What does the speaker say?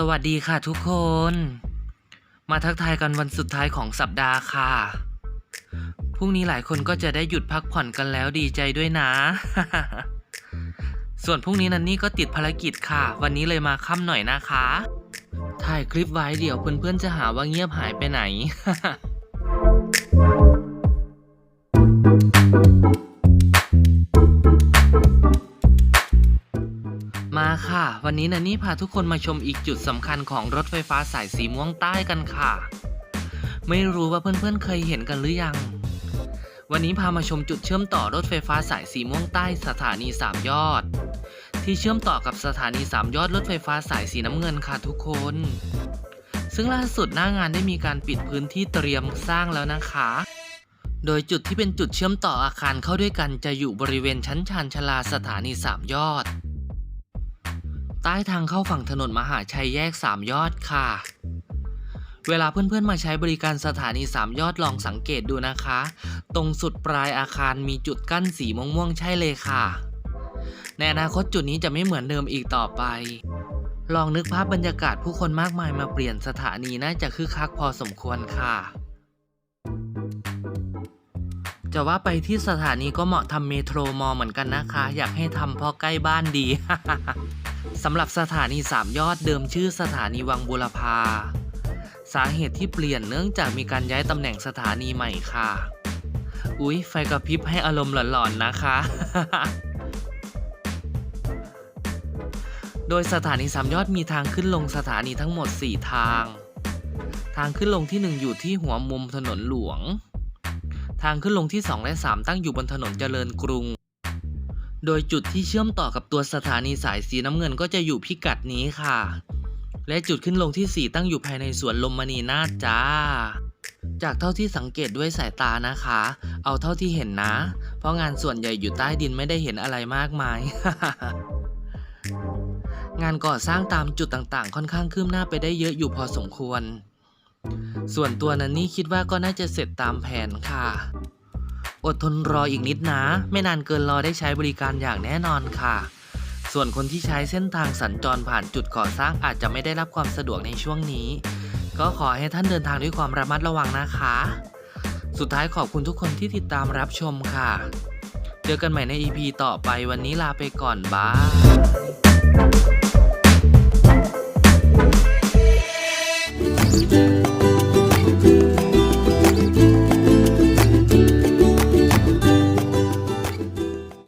สวัสดีค่ะทุกคน มาทักทายกันวันสุดท้ายของสัปดาห์ค่ะ พรุ่งนี้หลายคนก็จะได้หยุดพักผ่อนกันแล้วดีใจด้วยนะ ส่วนพรุ่งนี้นันนี่ก็ติดภารกิจค่ะ วันนี้เลยมาค่ำหน่อยนะคะ ถ่ายคลิปไว้เดี๋ยวเพื่อนๆจะหาว่าเงียบหายไปไหน ค่ะ วันนี้นันนี่พาทุกคนมาชมอีกจุดสำคัญของรถไฟฟ้าสายสีม่วงใต้กันค่ะ ไม่รู้ว่าเพื่อนๆ เคยเห็นกันหรือยัง วันนี้พามาชมจุดเชื่อมต่อรถไฟฟ้าสายสีม่วงใต้สถานีสามยอด ที่เชื่อมต่อกับสถานีสามยอดรถไฟฟ้าสายสีน้ำเงินค่ะทุกคน ซึ่งล่าสุดหน้างานได้มีการปิดพื้นที่เตรียมสร้างแล้วนะคะโดยจุดที่เป็นจุดเชื่อมต่ออาคารเข้าด้วยกันจะอยู่บริเวณชั้นชานชลาสถานีสามยอด ใต้ทางเข้าฝั่งถนนมหาชัยแยกสามยอดค่ะ เวลาเพื่อนๆมาใช้บริการสถานีสามยอดลองสังเกตดูนะคะ ตรงสุดปลายอาคารมีจุดกั้นสีม่วงๆใช่เลยค่ะ ในอนาคตจุดนี้จะไม่เหมือนเดิมอีกต่อไป ลองนึกภาพบรรยากาศผู้คนมากมายมาเปลี่ยนสถานีน่าจะคึกคักพอสมควรค่ะจะว่าไปที่สถานีก็เหมาะทำเมโทรมอลเหมือนกันนะคะ อยากให้ทำเพราะใกล้บ้านดี สำหรับสถานีสามยอดเดิมชื่อสถานีวังบุรพา สาเหตุที่เปลี่ยนเนื่องจากมีการย้ายตำแหน่งสถานีใหม่ค่ะ อุ๊ย ไฟกระพริบให้อารมณ์หลอนๆนะคะ โดยสถานีสามยอดมีทางขึ้นลงสถานีทั้งหมด 4 ทาง ทางขึ้นลงที่ 1 อยู่ที่หัวมุมถนนหลวง ทางขึ้นลงที่ 2 และ 3 ตั้งอยู่บนถนนเจริญกรุง โดยจุดที่เชื่อมต่อกับตัวสถานีสายสีน้ำเงินก็จะอยู่พิกัดนี้ค่ะ และจุดขึ้นลงที่ 4 ตั้งอยู่ภายในสวนลมมณีนาฏจ้า จากเท่าที่สังเกตด้วยสายตานะคะ เอาเท่าที่เห็นนะ เพราะงานส่วนใหญ่อยู่ใต้ดินไม่ได้เห็นอะไรมากมาย งานก่อสร้างตามจุดต่างๆ ค่อนข้างคืบหน้าไปได้เยอะอยู่พอสมควร ส่วนตัวนันนี่คิดว่าก็น่าจะเสร็จตามแผนค่ะ อดทนรออีกนิดนะ ไม่นานเกินรอได้ใช้บริการอย่างแน่นอนค่ะ ส่วนคนที่ใช้เส้นทางสัญจรผ่านจุดก่อสร้างอาจจะไม่ได้รับความสะดวกในช่วงนี้ ก็ขอให้ท่านเดินทางด้วยความระมัดระวังนะคะ สุดท้ายขอบคุณทุกคนที่ติดตามรับชมค่ะ เจอกันใหม่ใน EP ต่อไปวันนี้ลาไปก่อนบาย